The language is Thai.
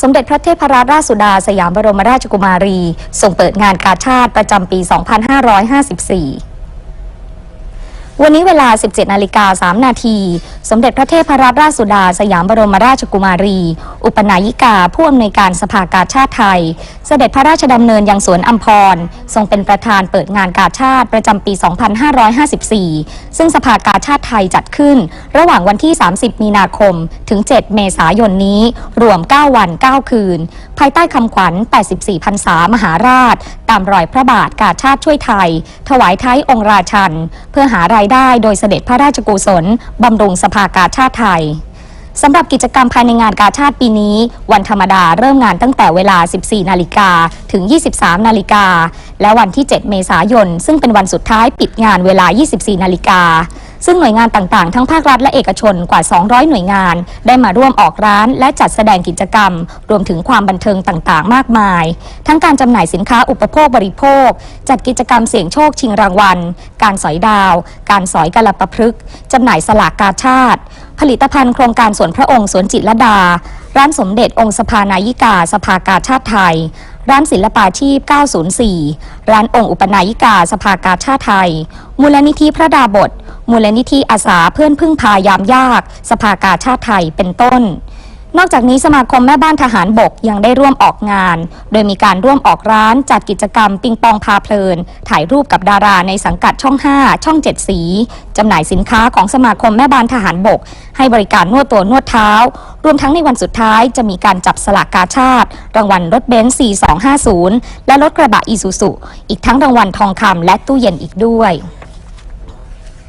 สมเด็จพระเทพรัตนราชสุดาสยามบรมราชกุมารีทรงเปิดงานกาชาติประจำปี 2554 วันนี้เวลา 17 นาฬิกา 3 นาที สมเด็จพระเทพรัตนราชสุดา สยามบรมราชกุมารี อุปนายิกา ผู้อำนวยการสภากาชาติไทย เสด็จพระราชดำเนินยังสวนอัมพร ทรงเป็นประธานเปิดงานกาชาติประจำปี 2554 ซึ่งสภากาชาติไทยจัดขึ้น ระหว่างวันที่ 30 มีนาคม ถึง 7 เมษายนนี้ รวม 9 วัน 9 คืน ภายใต้คำขวัญ 84พรรษามหาราช ตามรอยพระบาทกาชาติช่วยไทย ถวายไทยองค์ราชัน เพื่อหารายได้โดยเสด็จพระราชกุศลบำรุงสภากาชาติไทยสำหรับกิจกรรมภายในงานกาชาติปีนี้ วันธรรมดาเริ่มงานตั้งแต่เวลา 14 นาฬิกาถึง 23 นาฬิกา และวันที่ 7 เมษายน ซึ่งเป็นวันสุดท้ายปิดงานเวลา 24 นาฬิกา ซึ่งหน่วยงานต่างๆ ทั้งภาครัฐและเอกชนกว่า 200 หน่วยงาน ได้มาร่วมออกร้าน และจัดแสดงกิจกรรม รวมถึงความบันเทิงต่างๆ มากมาย ทั้งการจำหน่ายสินค้าอุปโภคบริโภค จัดกิจกรรมเสี่ยงโชคชิงรางวัล การสอยดาว การสอยกะละประพฤกษ์จำหน่ายสลากกาชาติ ผลิตภัณฑ์โครงการสวนพระองค์สวนจิตรดา ร้านสมเด็จองค์สภานายิกาสภากาชาติไทยร้านศิลปาชีพ 904 ร้านองค์อุปนายิกา สภากาชาติไทย มูลนิธิพระดาบท มูลนิธิอาสาเพื่อนพึ่งพายามยาก สภากาชาติไทยเป็นต้น นอกจากนี้สมาคมแม่บ้านทหารบกยังได้ร่วมออกงาน โดยมีการร่วมออกร้านจัดกิจกรรมปิงปองพาเพลิน ถ่ายรูปกับดาราในสังกัดช่อง 5 ช่อง 7 สีจำหน่ายสินค้าของสมาคมแม่บ้านทหารบก ให้บริการนวดตัวนวดเท้า รวมทั้งในวันสุดท้ายจะมีการจับสลากกาชาติ รางวัลรถเบนซ์4250 และรถกระบะอีซูซุอีกทั้งรางวัลทองคำและตู้เย็นอีกด้วย